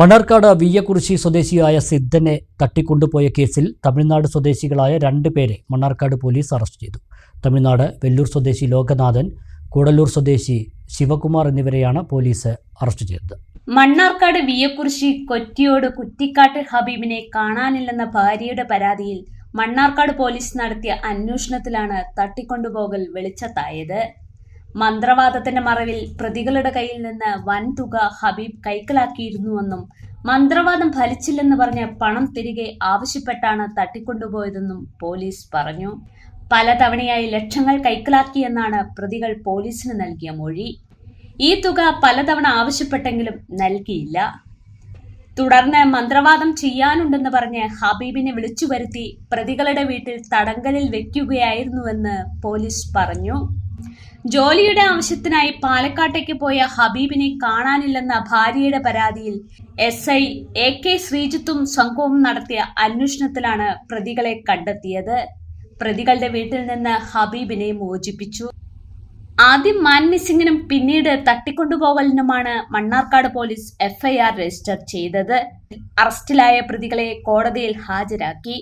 മണ്ണാർക്കാട് വിയ്യക്കുറിശി സ്വദേശിയായ സിദ്ധനെ തട്ടിക്കൊണ്ടുപോയ കേസിൽ തമിഴ്നാട് സ്വദേശികളായ രണ്ട് പേരെ മണ്ണാർക്കാട് പോലീസ് അറസ്റ്റ് ചെയ്തു. തമിഴ്നാട് വെല്ലൂർ സ്വദേശി ലോകനാഥൻ കൂടല്ലൂർ സ്വദേശി ശിവകുമാർ എന്നിവരെയാണ് പോലീസ് അറസ്റ്റ് ചെയ്തത്. മണ്ണാർക്കാട് വിയ്യക്കുറിശി കൊറ്റിയോട് കുറ്റിക്കാട്ട് ഹബീബിനെ കാണാനില്ലെന്ന ഭാര്യയുടെ പരാതിയിൽ മണ്ണാർക്കാട് പോലീസ് നടത്തിയ അന്വേഷണത്തിലാണ് തട്ടിക്കൊണ്ടുപോകൽ വെളിച്ചത്തായത്. മന്ത്രവാദത്തിന്റെ മറവിൽ പ്രതികളുടെ കയ്യിൽ നിന്ന് വൻ തുക ഹബീബ് കൈക്കലാക്കിയിരുന്നുവെന്നും മന്ത്രവാദം ഫലിച്ചില്ലെന്ന് പറഞ്ഞ് പണം തിരികെ ആവശ്യപ്പെട്ടാണ് തട്ടിക്കൊണ്ടുപോയതെന്നും പോലീസ് പറഞ്ഞു. പലതവണയായി ലക്ഷങ്ങൾ കൈക്കലാക്കിയെന്നാണ് പ്രതികൾ പോലീസിന് നൽകിയ മൊഴി. ഈ തുക പലതവണ ആവശ്യപ്പെട്ടെങ്കിലും നൽകിയില്ല. തുടർന്ന് മന്ത്രവാദം ചെയ്യാനുണ്ടെന്ന് പറഞ്ഞ് ഹബീബിനെ വിളിച്ചു വരുത്തി പ്രതികളുടെ വീട്ടിൽ തടങ്കലിൽ വെക്കുകയായിരുന്നുവെന്ന് പോലീസ് പറഞ്ഞു. ജോലിയുടെ ആവശ്യത്തിനായി പാലക്കാട്ടേക്ക് പോയ ഹബീബിനെ കാണാനില്ലെന്ന ഭാര്യയുടെ പരാതിയിൽ എസ് ഐ എ കെ ശ്രീജിത്തും സംഘവും നടത്തിയ അന്വേഷണത്തിലാണ് പ്രതികളെ കണ്ടെത്തിയത്. പ്രതികളുടെ വീട്ടിൽ നിന്ന് ഹബീബിനെ മോചിപ്പിച്ചു. ആദ്യം മാൻ മിസ്സിങ്ങിനും പിന്നീട് തട്ടിക്കൊണ്ടുപോകലിനുമാണ് മണ്ണാർക്കാട് പോലീസ് എഫ്ഐആർ രജിസ്റ്റർ ചെയ്തത്. അറസ്റ്റിലായ പ്രതികളെ കോടതിയിൽ ഹാജരാക്കി.